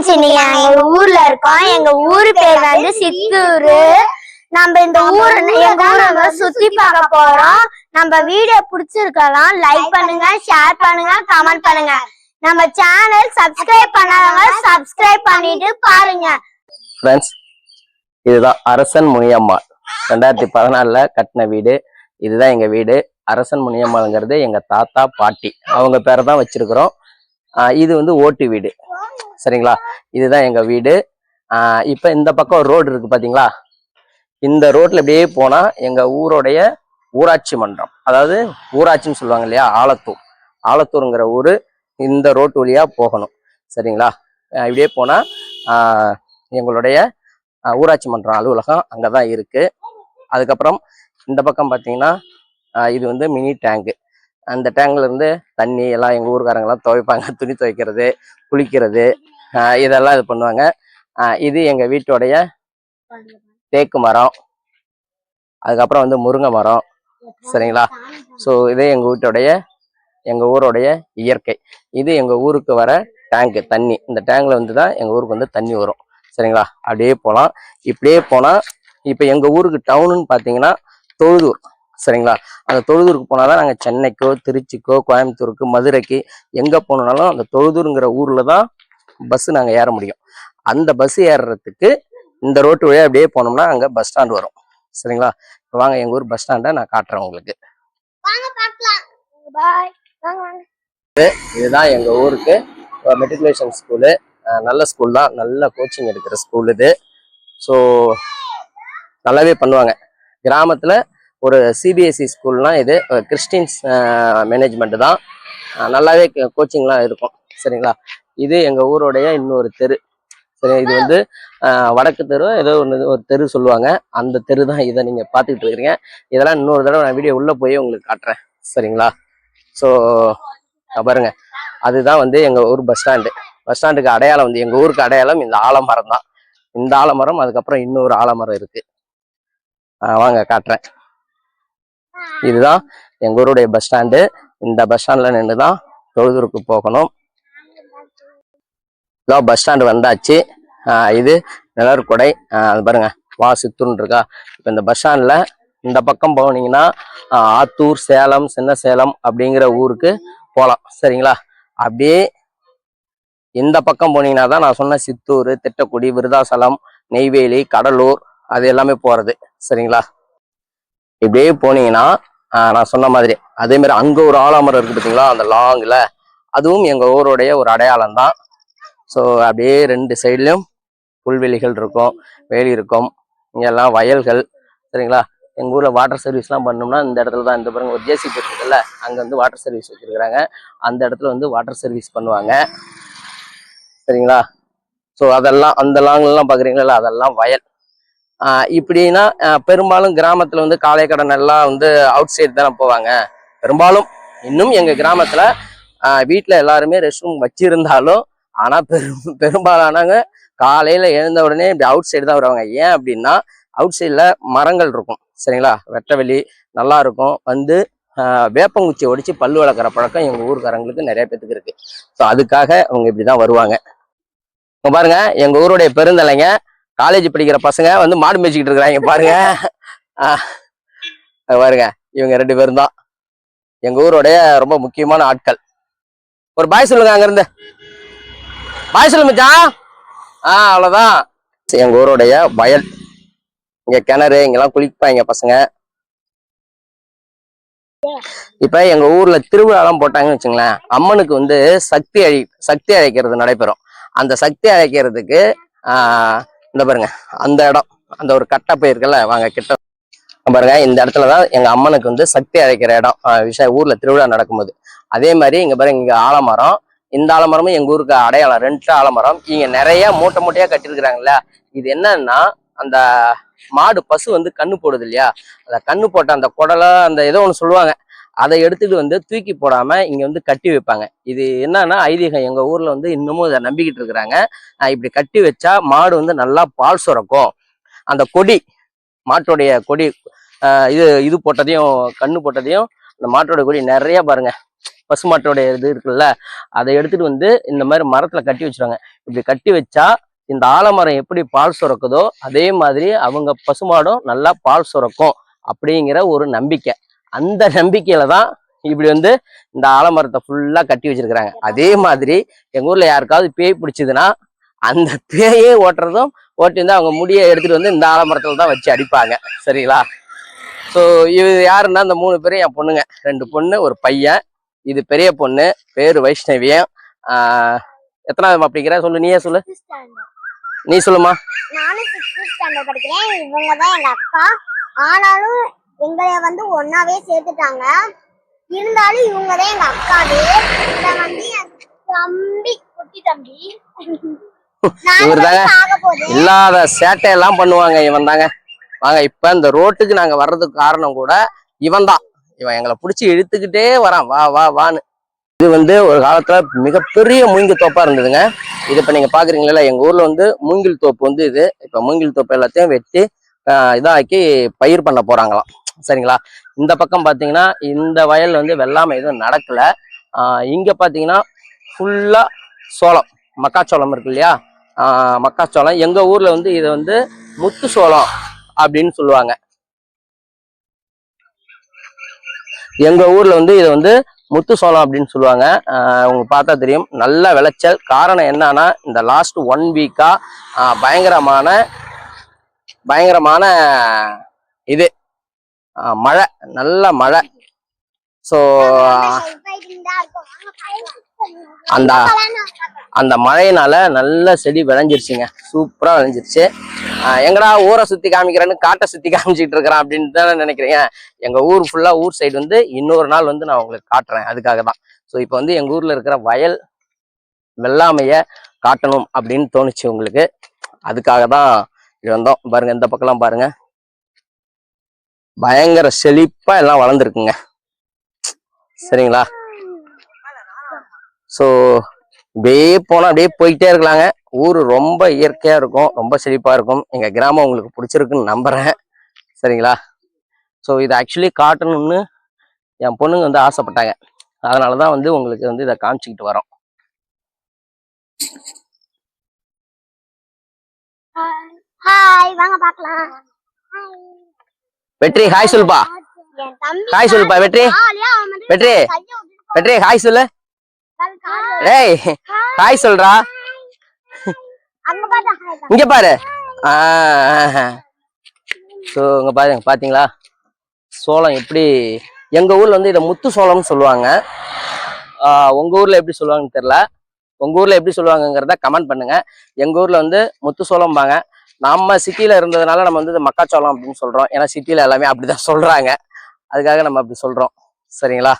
Friends இன்னைக்கு நாங்க ஊர்ல இருக்கோம். எங்க ஊரு பேர் வந்து சித்தூர். நம்ம இந்த ஊர் எங்க ஊரை சுத்தி பார்க்க போறோம். நம்ம வீடியோ பிடிச்சிருக்கலாம். லைக் பண்ணுங்க ஷேர் பண்ணுங்க கமெண்ட் பண்ணுங்க. நம்ம சேனல் சப்ஸ்கிரைப் பண்ணாதவங்க சப்ஸ்கிரைப் பண்ணிட்டு பாருங்க. ஃப்ரெண்ட்ஸ் இதுதான் அரசன் முனியம்மாள் ரெண்டாயிரத்தி பதினாலுல கட்டின வீடு. இதுதான் எங்க வீடு. அரசன் முனியம்மாளுங்கிறது எங்க தாத்தா பாட்டி. அவங்க பேரை தான் வச்சிருக்கிறோம். இது வந்து ஓட்டு வீடு. சரிங்களா? இதுதான் எங்கள் வீடு. இப்போ இந்த பக்கம் ரோடு இருக்குது பார்த்தீங்களா இந்த ரோட்டில் இப்படியே போனால் எங்கள் ஊருடைய ஊராட்சி மன்றம் அதாவது ஊராட்சின்னு சொல்லுவாங்க இல்லையா? ஆலத்தூர். ஆலத்தூருங்கிற ஊர் இந்த ரோட்டு வழியாக போகணும். சரிங்களா? இப்படியே போனால் எங்களுடைய ஊராட்சி மன்றம் அலுவலகம் அங்கே தான் இருக்குது அதுக்கப்புறம் இந்த பக்கம் பார்த்தீங்கன்னா இது வந்து மினி டேங்கு அந்த டேங்க்ல இருந்து தண்ணி எல்லாம் எங்கள் ஊருக்காரங்கெல்லாம் துவைப்பாங்க. துணி துவைக்கிறது குளிக்கிறது இதெல்லாம் இது பண்ணுவாங்க. இது எங்கள் வீட்டோடைய தேக்கு மரம் அதுக்கப்புறம் வந்து முருங்கை மரம் சரிங்களா? ஸோ இது எங்கள் வீட்டோடைய எங்கள் ஊரோடைய இயற்கை. இது எங்கள் ஊருக்கு வர டேங்க்கு தண்ணி. இந்த டேங்கில் வந்து தான் எங்கள் ஊருக்கு வந்து தண்ணி வரும் சரிங்களா? அப்படியே போகலாம் இப்படியே போனால் இப்போ எங்கள் ஊருக்கு டவுனுன்னு பார்த்தீங்கன்னா தொழுதூர். சரிங்களா? அந்த தொழுதூருக்கு போனால் தான் நாங்கள் சென்னைக்கோ திருச்சிக்கோ கோயம்புத்தூருக்கு மதுரைக்கு எங்கே போகணுன்னாலும் அந்த தொழுதூருங்கிற ஊரில் தான் பஸ்ஸு நாங்கள் ஏற முடியும். அந்த பஸ் ஏறுறதுக்கு இந்த ரோட்டு வழியாக அப்படியே போனோம்னா அங்கே பஸ் ஸ்டாண்ட் வரும். சரிங்களா? இப்போ வாங்க எங்கள் ஊர் பஸ் ஸ்டாண்டை நான் காட்டுறேன் உங்களுக்கு. இதுதான் எங்கள் ஊருக்கு மெட்ரிகுலேஷன் ஸ்கூலு நல்ல ஸ்கூல் தான். நல்ல கோச்சிங் எடுக்கிற ஸ்கூல் இது. ஸோ நல்லாவே பண்ணுவாங்க. கிராமத்தில் ஒரு சிபிஎஸ்சி ஸ்கூல்னால் இது கிறிஸ்டின்ஸ் மேனேஜ்மெண்ட் தான். நல்லாவே கோச்சிங்லாம் இருக்கும். சரிங்களா? இது எங்கள் ஊருடைய இன்னொரு தெரு. சரி இது வந்து வடக்கு தெரு ஏதோ ஒன்று ஒரு தெரு சொல்லுவாங்க. அந்த தெரு தான் இதை நீங்கள் பார்த்துக்கிட்டு இருக்கிறீங்க இதெல்லாம் இன்னொரு தடவை நான் வீடியோ உள்ளே போய் உங்களுக்கு காட்டுறேன். சரிங்களா? ஸோ பாருங்க. அதுதான் வந்து எங்கள் ஊர் பஸ் ஸ்டாண்டு பஸ் ஸ்டாண்டுக்கு அடையாளம் வந்து எங்கள் ஊருக்கு அடையாளம் இந்த ஆலமரம் தான். இந்த ஆலமரம் அதுக்கப்புறம் இன்னொரு ஆலமரம் இருக்குது வாங்க காட்டுறேன். இதுதான் எங்கள் ஊருடைய பஸ் ஸ்டாண்டு இந்த பஸ் ஸ்டாண்டில் நின்று தான் தொழுதூருக்கு போகணும். இதோ பஸ் ஸ்டாண்டு வந்தாச்சு. இது நிலர்கொடை ஆஹ் அது பாருங்க வா சித்தூர்னு இருக்கா. இப்போ இந்த பஸ் ஸ்டாண்டில் இந்த பக்கம் போனீங்கன்னா ஆத்தூர் சேலம் சின்ன சேலம் அப்படிங்கிற ஊருக்கு போகலாம் சரிங்களா? அப்படியே இந்த பக்கம் போனீங்கன்னா தான் நான் சொன்ன சித்தூர் திட்டக்குடி விருதாசலம் நெய்வேலி கடலூர் அது எல்லாமே போறது. சரிங்களா? இப்படியே போனீங்கன்னா நான் சொன்ன மாதிரி அதே மாதிரி அங்கே ஒரு ஆலாமரம் இருக்கு பார்த்தீங்களா அந்த லாங்கில் அதுவும் எங்கள் ஊருடைய ஒரு அடையாளம் தான். ஸோ அப்படியே ரெண்டு சைட்லேயும் புல்வெளிகள் இருக்கும் வேலி இருக்கும். இங்கெல்லாம் வயல்கள் சரிங்களா? எங்கள் ஊரில் வாட்டர் சர்வீஸ்லாம் பண்ணோம்னா இந்த இடத்துல தான் இந்த பாருங்க ஒரு ஜேசிபி இருக்குதுல்ல அங்கே வந்து வாட்டர் சர்வீஸ் வச்சுருக்குறாங்க. அந்த இடத்துல வந்து வாட்டர் சர்வீஸ் பண்ணுவாங்க. சரிங்களா? ஸோ அதெல்லாம் அந்த லாங்லாம் பார்க்குறீங்களா அதெல்லாம் வயல். இப்படின்னா பெரும்பாலும் கிராமத்தில் வந்து காலை கடன் எல்லாம் வந்து அவுட் சைடு தானே போவாங்க. பெரும்பாலும் இன்னும் எங்கள் கிராமத்தில் வீட்டில் எல்லாருமே ரெஸ்ட் ரூம் வச்சிருந்தாலும் ஆனால் பெரும் பெரும்பாலானவங்க காலையில் எழுந்த உடனே இப்படி அவுட் சைடு தான் வருவாங்க. ஏன் அப்படின்னா அவுட் சைடில் மரங்கள் இருக்கும். சரிங்களா? வெட்டவெளி நல்லா இருக்கும். வந்து வேப்பங்குச்சி ஒடிச்சு பல்லு வளர்க்குற பழக்கம் எங்கள் ஊருக்காரங்களுக்கு நிறைய பேத்துக்கு இருக்கு. ஸோ அதுக்காக அவங்க இப்படி தான் வருவாங்க பாருங்க எங்கள் ஊருடைய பெருந்தலைங்க காலேஜ் படிக்கிற பசங்க வந்து மாடு மேய்ச்சிக்கிட்டு இருக்கிறாங்க பாருங்க. பாருங்க. இவங்க ரெண்டு பேரும் தான். எங்க ஊருடைய ரொம்ப முக்கியமான ஆட்கள். ஒரு பாய் சொல்லுங்க அங்கிருந்து. பாய் சொல்லு மச்சான். ஆ அவ்வளோதான் எங்க ஊருடைய வயல். இங்க கிணறு இங்கெல்லாம் குளிப்பாங்க பசங்க. இப்ப எங்க ஊர்ல திருவிழாலாம் போட்டாங்கன்னு வச்சுங்களேன் அம்மனுக்கு வந்து சக்தி அழி சக்தி அழைக்கிறது நடைபெறும். அந்த சக்தி அழைக்கிறதுக்கு ஆஹ் இந்த பாருங்க அந்த இடம் அந்த ஒரு கட்டை போயிருக்கல வாங்க கிட்ட. பாருங்க இந்த இடத்துல தான் எங்க அம்மனுக்கு வந்து சக்தி அழைக்கிற இடம். ஆஹ் விஷயம் ஊர்ல திருவிழா நடக்கும்போது. அதே மாதிரி இங்க பாருங்க இங்க ஆலமரம். இந்த ஆலமரமும் எங்க ஊருக்கு அடையாளம் ரெண்டு ஆலமரம். இங்க நிறைய மூட்டை மூட்டையா கட்டியிருக்கிறாங்கல்ல. இது என்னன்னா அந்த மாடு பசு வந்து கண்ணு போடுது இல்லையா? அந்த கண்ணு போட்ட அந்த குடலை அந்த ஏதோ ஒன்று சொல்லுவாங்க. அதை எடுத்துட்டு வந்து தூக்கி போடாம இங்க வந்து கட்டி வைப்பாங்க. இது என்னன்னா ஐதீகம் எங்க ஊர்ல வந்து இன்னமும் இதை நம்பிக்கிட்டு இருக்கிறாங்க. இப்படி கட்டி வச்சா மாடு வந்து நல்லா பால் சுரக்கும். அந்த கொடி மாட்டுடைய கொடி இது இது போட்டதையும் கண்ணு போட்டதையும் அந்த மாட்டோட கொடி நிறைய பாருங்க. பசுமாட்டோடைய இது இருக்குல்ல அதை எடுத்துட்டு வந்து இந்த மாதிரி மரத்துல கட்டி வச்சிருவாங்க. இப்படி கட்டி வச்சா இந்த ஆலமரம் எப்படி பால் சுரக்குதோ அதே மாதிரி அவங்க பசுமாடும் நல்லா பால் சுரக்கும் அப்படிங்கிற ஒரு நம்பிக்கை. அந்த நம்பிக்கையில தான் இப்படி வந்து இந்த ஆலமரத்தை ஃபுல்லா கட்டி வச்சிருக்கிறாங்க. அதே மாதிரி எங்க ஊர்ல யாருக்காவது பேய் பிடிச்சதுன்னா அந்த பேயே ஓட்டுறதும் ஓட்டி வந்து அவங்க முடியை எடுத்துட்டு வந்து இந்த ஆலமரத்துல தான் வச்சு அடிப்பாங்க. சரிங்களா? ஸோ இது யாருன்னா இந்த மூணு பேரும் என் பொண்ணுங்க. ரெண்டு பொண்ணு ஒரு பையன். இது பெரிய பொண்ணு பேரு வைஷ்ணவியம் எத்தனாவது அப்படிங்கிற சொல்லு நீயே சொல்லு. நீ சொல்லுமா. நானும் சிக்ஸ்த் ஸ்டாண்டர்ட் படிக்கிறேன். இவங்க தான் எங்க அக்கா ஆனாலும் எங்களை வந்து ஒன்னாவே சேர்த்துட்டாங்க. இருந்தாலும் இவங்க தான் எங்க அக்காவே இத வந்து என் தம்பி குட்டி தம்பி. ஆக போகுது இல்லாத சேட்டையெல்லாம் பண்ணுவாங்க இவன் தாங்க. வாங்க இப்ப இந்த ரோட்டுக்கு நாங்க வர்றதுக்கு காரணம் கூட இவன் தான். இவன் எங்களை பிடிச்சி இழுத்துக்கிட்டே வரான். வா வா வான்னு. இது வந்து ஒரு காலத்துல மிகப்பெரிய மூங்கில் தோப்பா இருந்ததுங்க. இது இப்ப நீங்க பாக்குறீங்களா? எங்க ஊர்ல வந்து மூங்கில் தோப்பு வந்து இது. இப்ப மூங்கில் தோப்பு எல்லாத்தையும் வெட்டி இதாக்கி பயிர் பண்ண போறாங்களாம். சரிங்களா? இந்த பக்கம் பார்த்தீங்கன்னா இந்த வயல் வந்து வெள்ளாமை எதுவும் நடக்கல. இங்கே பார்த்தீங்கன்னா ஃபுல்லாக சோளம் மக்காச்சோளம் இருக்கு இல்லையா? மக்காச்சோளம். எங்கள் ஊரில் வந்து இதை வந்து முத்து சோளம் அப்படின்னு சொல்லுவாங்க. எங்கள் ஊரில் வந்து இதை வந்து முத்து சோளம் அப்படின்னு சொல்லுவாங்க. அவங்க உங்களுக்கு பார்த்தா தெரியும். நல்ல விளைச்சல். காரணம் என்னன்னா இந்த லாஸ்ட் ஒன் வீக்காக பயங்கரமான பயங்கரமான இது. மழை. நல்ல மழை. ஸோ அந்த அந்த மழையினால நல்ல செடி விளைஞ்சிருச்சுங்க. சூப்பரா விளைஞ்சிருச்சு. எங்கடா ஊரை சுத்தி காமிக்கிறேன்னு காட்டை சுத்தி காமிச்சிட்டு இருக்கிறேன் அப்படின்னு தானே நினைக்கிறீங்க எங்க ஊர் ஃபுல்லா ஊர் சைடு வந்து இன்னொரு நாள் வந்து நான் உங்களுக்கு காட்டுறேன். அதுக்காக தான். ஸோ இப்போ வந்து எங்க ஊர்ல இருக்கிற வயல் வெள்ளாமைய காட்டணும் அப்படின்னு தோணுச்சு உங்களுக்கு. அதுக்காக தான் இது வந்தோம். பாருங்க இந்த பக்கம்லாம் பாருங்க. பயங்கர செழிப்பா எல்லாம் வளர்ந்துருக்குங்க. சரிங்களா? ஸோ அப்படியே போனால் அப்படியே போயிட்டே இருக்கலாங்க. ஊர் ரொம்ப இயற்கையாக இருக்கும் ரொம்ப செழிப்பாக இருக்கும். எங்கள் கிராமம் உங்களுக்கு பிடிச்சிருக்குன்னு நம்புகிறேன் சரிங்களா? ஸோ இதை ஆக்சுவலி காட்டணும்னு என் பொண்ணுங்க வந்து ஆசைப்பட்டாங்க. அதனால தான் வந்து உங்களுக்கு வந்து இதை காமிச்சிக்கிட்டு வரோம். ஹாய் வாங்க பார்க்கலாம். வெற்றி ஹாய் சொல்லுப்பா. ஹாய் சொல்லுப்பா வெற்றி. வெற்றி. வெற்றி ஹாய் சொல்லு. ஏய் ஹாய் சொல்றா. இங்க பாரு. ஸோ இங்க பாருங்க பாத்தீங்களா? சோளம் எப்படி எங்க ஊர்ல வந்து இதை முத்து சோளம்னு சொல்லுவாங்க. உங்க ஊர்ல எப்படி சொல்லுவாங்கன்னு தெரியல. உங்க ஊர்ல எப்படி சொல்லுவாங்கங்கிறத கமெண்ட் பண்ணுங்க. எங்க ஊர்ல வந்து முத்து சோளம்பாங்க. நம்ம சிட்டில இருந்ததுனால நம்ம வந்து மக்காச்சோளம் அப்படின்னு சொல்றோம். ஏன்னா சிட்டில எல்லாமே அப்படிதான் சொல்றாங்க. அதுக்காக நம்ம அப்படி சொல்றோம். சரிங்களா?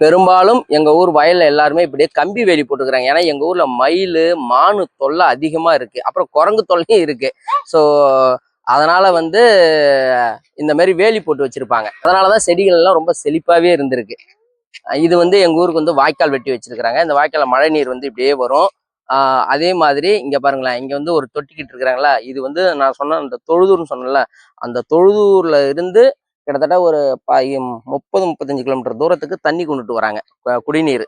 பெரும்பாலும் எங்க ஊர் வயல்ல எல்லாருமே இப்படியே கம்பி வேலி போட்டுக்கிறாங்க. ஏன்னா எங்க ஊர்ல மயில் மானு தொல்லை அதிகமா இருக்கு. அப்புறம் குரங்கு தொல்லையும் இருக்கு. ஸோ அதனால வந்து இந்த மாதிரி வேலி போட்டு வச்சிருப்பாங்க. அதனாலதான் செடிகள் எல்லாம் ரொம்ப செழிப்பாவே இருந்திருக்கு. இது வந்து எங்க ஊருக்கு வந்து வாய்க்கால் வெட்டி வச்சிருக்கிறாங்க. இந்த வாய்க்காலில் மழை நீர் வந்து இப்படியே வரும். அதே மாதிரி இங்க பாருங்களேன் இங்க வந்து ஒரு தொட்டிக்கிட்டு இருக்கிறாங்களா இது வந்து நான் சொன்ன அந்த தொழுதூர்னு சொன்னேன்ல அந்த தொழுதூர்ல இருந்து கிட்டத்தட்ட ஒரு ப- முப்பது முப்பத்தஞ்சு கிலோமீட்டர் தூரத்துக்கு தண்ணி கொண்டுட்டு வராங்க குடிநீர்.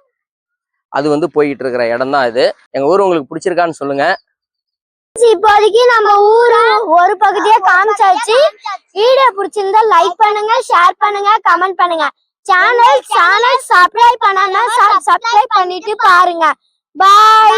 அது வந்து போய்கிட்டு இருக்கிற இடம் தான் இது. எங்கள் ஊர் உங்களுக்கு பிடிச்சிருக்கான்னு சொல்லுங்கள் இப்போதைக்கு நம்ம ஊரு ஒரு பகுதியை காமிச்சாச்சு. வீடியோ பிடிச்சிருந்தா லைக் பண்ணுங்க ஷேர் பண்ணுங்க கமெண்ட் பண்ணுங்க. சேனல் சேனல் சப்ஸ்கிரைப் பண்ணாம சப்ஸ்கிரைப் பண்ணிட்டு பாருங்க. பாய்